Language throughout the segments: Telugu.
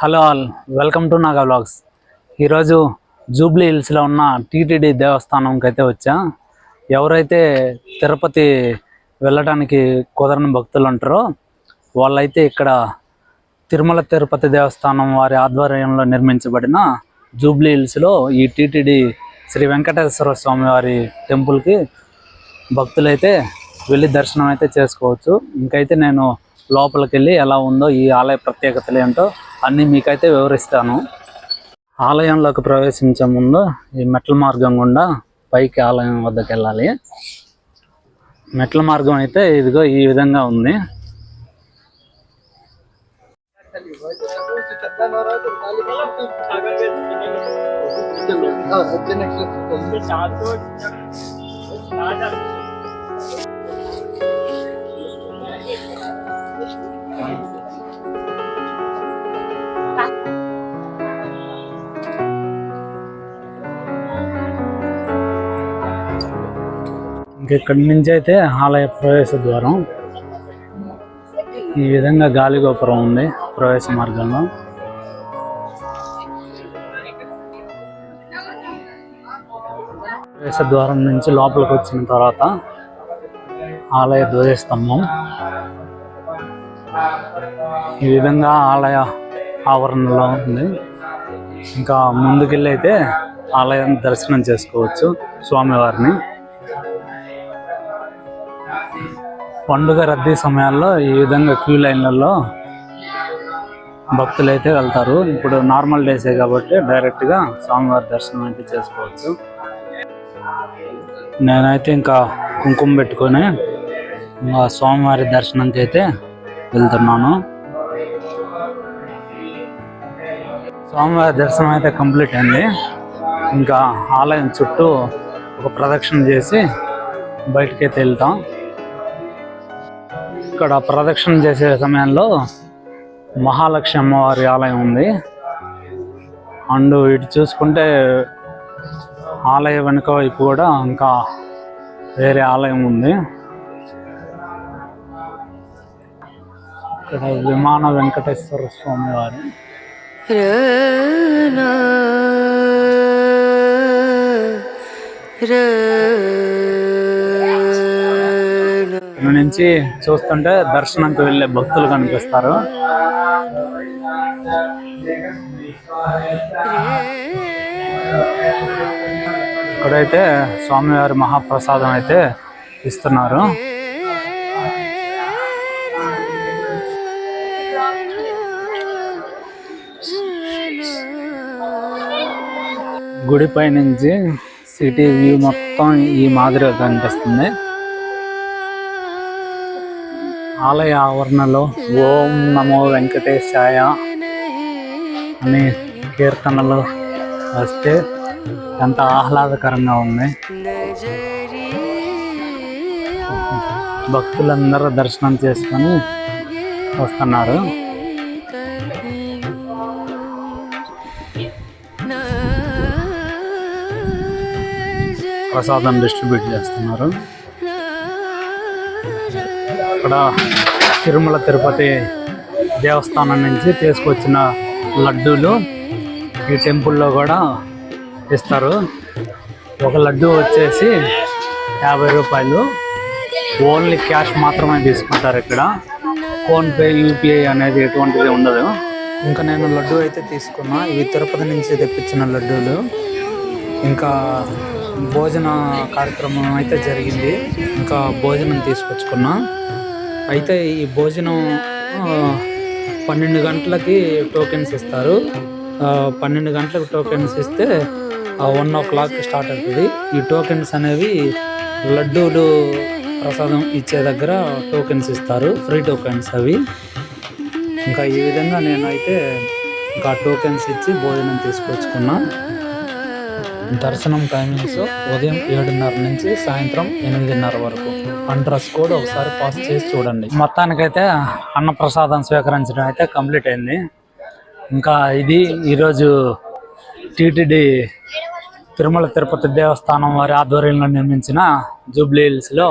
Hello all welcome to Naga blogs ఈరోజు జూబ్లీ హిల్స్లో ఉన్న టీటీడీ దేవస్థానంకి అయితే వచ్చా. ఎవరైతే తిరుపతి వెళ్ళడానికి కుదరని భక్తులు ఉంటారో వాళ్ళైతే ఇక్కడ తిరుమల తిరుపతి దేవస్థానం వారి ఆధ్వర్యంలో నిర్మించబడిన జూబ్లీ హిల్స్లో ఈ టీటీడీ శ్రీ వెంకటేశ్వర స్వామి వారి టెంపుల్కి భక్తులైతే వెళ్ళి దర్శనం అయితే చేసుకోవచ్చు. ఇంకైతే నేను లోపలికి వెళ్ళి ఎలా ఉందో ఈ ఆలయ ప్రత్యేకతలు ఏంటో అన్నీ మీకైతే వివరిస్తాను. ఆలయంలోకి ప్రవేశించే ముందు ఈ మెట్ల మార్గం గుండా పైకి ఆలయం వద్దకు వెళ్ళాలి మెట్ల మార్గం అయితే ఇదిగో ఈ విధంగా ఉంది. ఇక్కడి నుంచి అయితే ఆలయ ప్రవేశ ద్వారం. ఈ విధంగా గాలి గోపురం ఉంది ప్రవేశ మార్గంలో. ప్రవేశ ద్వారం నుంచి లోపలికి వచ్చిన తర్వాత ఆలయ ధ్వజస్తంభం. ఈ విధంగా ఆలయ ఆవరణలో ఉంది. ఇంకా ముందుకెళ్ళి అయితే ఆలయం దర్శనం చేసుకోవచ్చు స్వామివారిని. పండుగ రద్దీ సమయాల్లో ఈ విధంగా క్యూ లైన్లలో భక్తులు అయితే వెళ్తారు. ఇప్పుడు నార్మల్ డేసే కాబట్టి డైరెక్ట్గా స్వామివారి దర్శనం అయితే చేసుకోవచ్చు. నేనైతే ఇంకా కుంకుమ పెట్టుకొని ఇంకా స్వామివారి దర్శనంకి అయితే వెళ్తున్నాను. స్వామివారి దర్శనం అయితే కంప్లీట్ అయింది. ఇంకా ఆలయం చుట్టూ ఒక ప్రదక్షిణ చేసి బయటకైతే వెళ్తాం. ఇక్కడ ప్రదక్షిణ చేసే సమయంలో మహాలక్ష్మి అమ్మవారి ఆలయం ఉంది. అండ్ ఇటు చూసుకుంటే ఆలయ వెనుక వైపు కూడా ఇంకా వేరే ఆలయం ఉంది. ఇక్కడ విమాన వెంకటేశ్వర స్వామి వారి. నుంచి చూస్తుంటే దర్శనంకి వెళ్ళే భక్తులు కనిపిస్తారు. ఇక్కడైతే స్వామివారి మహాప్రసాదం అయితే ఇస్తున్నారు. గుడిపై నుంచి సిటీ వ్యూ మొత్తం ఈ మాదిరిగా కనిపిస్తుంది. ఆలయ ఆవరణలో ఓం నమో వెంకటేశాయ అనే కీర్తనలు వస్తే ఎంత ఆహ్లాదకరంగా ఉంది. భక్తులందరూ దర్శనం చేసుకొని వస్తున్నారు. ప్రసాదం డిస్ట్రిబ్యూట్ చేస్తున్నారు. ఇక్కడ తిరుమల తిరుపతి దేవస్థానం నుంచి తీసుకొచ్చిన లడ్డూలు ఈ టెంపుల్లో కూడా ఇస్తారు. ఒక లడ్డు వచ్చేసి యాభై రూపాయలు. ఓన్లీ క్యాష్ మాత్రమే తీసుకుంటారు ఇక్కడ. ఫోన్పే యూపీఐ అనేది ఎటువంటిది ఉండదు. ఇంకా నేను లడ్డు అయితే తీసుకున్నా. ఇవి తిరుపతి నుంచి తెప్పించిన లడ్డూలు. ఇంకా భోజన కార్యక్రమం అయితే జరిగింది. ఇంకా భోజనం తీసుకొచ్చుకున్నా. అయితే ఈ భోజనం పన్నెండు గంటలకి టోకెన్స్ ఇస్తారు. పన్నెండు గంటలకు టోకెన్స్ ఇస్తే వన్ ఓ క్లాక్ స్టార్ట్ అవుతుంది. ఈ టోకెన్స్ అనేవి లడ్డూలు ప్రసాదం ఇచ్చే దగ్గర టోకెన్స్ ఇస్తారు. ఫ్రీ టోకెన్స్ అవి. ఇంకా ఈ విధంగా నేనైతే ఇంకా టోకెన్స్ ఇచ్చి భోజనం తీసుకొచ్చుకున్నా. దర్శనం టైమింగ్స్ ఉదయం ఏడున్నర నుంచి సాయంత్రం ఎనిమిదిన్నర వరకు. అడ్రస్ కోడ్ ఒకసారి పాస్ చేసి చూడండి. మొత్తానికైతే అన్నప్రసాదం స్వీకరించడం అయితే కంప్లీట్ అయింది. ఇంకా ఇది ఈరోజు టీటీడీ తిరుమల తిరుపతి దేవస్థానం వారి ఆధ్వర్యంలో నిర్మించిన జూబ్లీ హిల్స్లో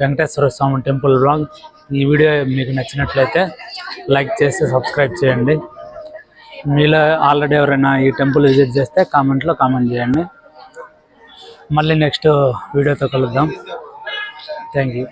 వెంకటేశ్వర స్వామి టెంపుల్ బ్లాగ్. ఈ వీడియో మీకు నచ్చినట్లయితే లైక్ చేసి సబ్స్క్రైబ్ చేయండి. మీలో ఆల్రెడీ ఎవరైనా ఈ టెంపుల్ విజిట్ చేస్తే కామెంట్లో కామెంట్ చేయండి. మళ్ళీ నెక్స్ట్ వీడియోతో కలుద్దాం. Thank you.